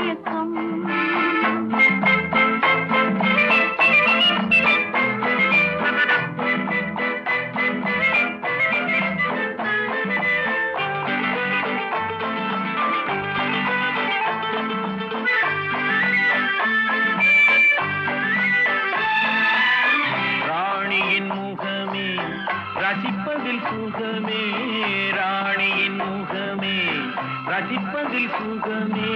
மயக்கம் ரசிப்பதில் சுகமே ராணியின் முகமே ரசிப்பதில் சுகமே.